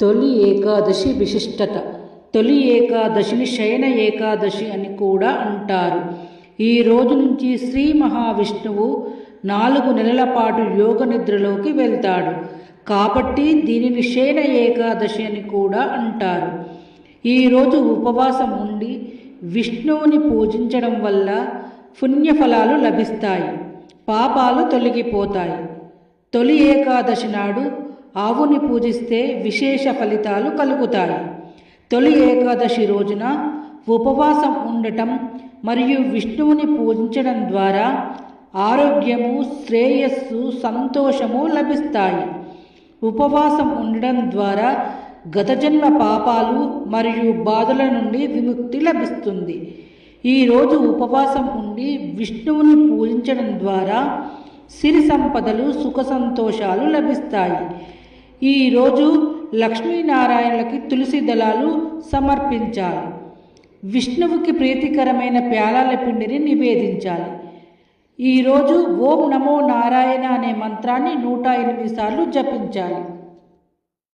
తొలి ఏకాదశి విశిష్టత. తొలి ఏకాదశిని శయన ఏకాదశి అని కూడా అంటారు. ఈ రోజు నుంచి శ్రీ మహావిష్ణువు నాలుగు నెలల పాటు యోగ నిద్రలోకి వెళ్తాడు. కాబట్టి దీనిని శయన ఏకాదశి అని కూడా అంటారు. ఈరోజు ఉపవాసం ఉండి విష్ణువుని పూజించడం వల్ల పుణ్యఫలాలు లభిస్తాయి. పాపాలు తొలగిపోతాయి. తొలి ఏకాదశి నాడు ఆవుని పూజిస్తే విశేష ఫలితాలు కలుగుతాయి. తొలి ఏకాదశి రోజున ఉపవాసం ఉండటం మరియు విష్ణువుని పూజించడం ద్వారా ఆరోగ్యము శ్రేయస్సు సంతోషము లభిస్తాయి. ఉపవాసం ఉండడం ద్వారా గత జన్మ పాపాలు మరియు బాధల నుండి విముక్తి లభిస్తుంది. ఈరోజు ఉపవాసం ఉండి విష్ణువుని పూజించడం ద్వారా సిరి సంపదలు సుఖ సంతోషాలు లభిస్తాయి. ఈరోజు లక్ష్మీనారాయణలకి తులసి దళాలు సమర్పించాలి. విష్ణువుకి ప్రీతికరమైన ప్యాలాల పిండిని నివేదించాలి. ఈరోజు ఓం నమో నారాయణ అనే మంత్రాన్ని నూట ఎనిమిది సార్లు జపించాలి.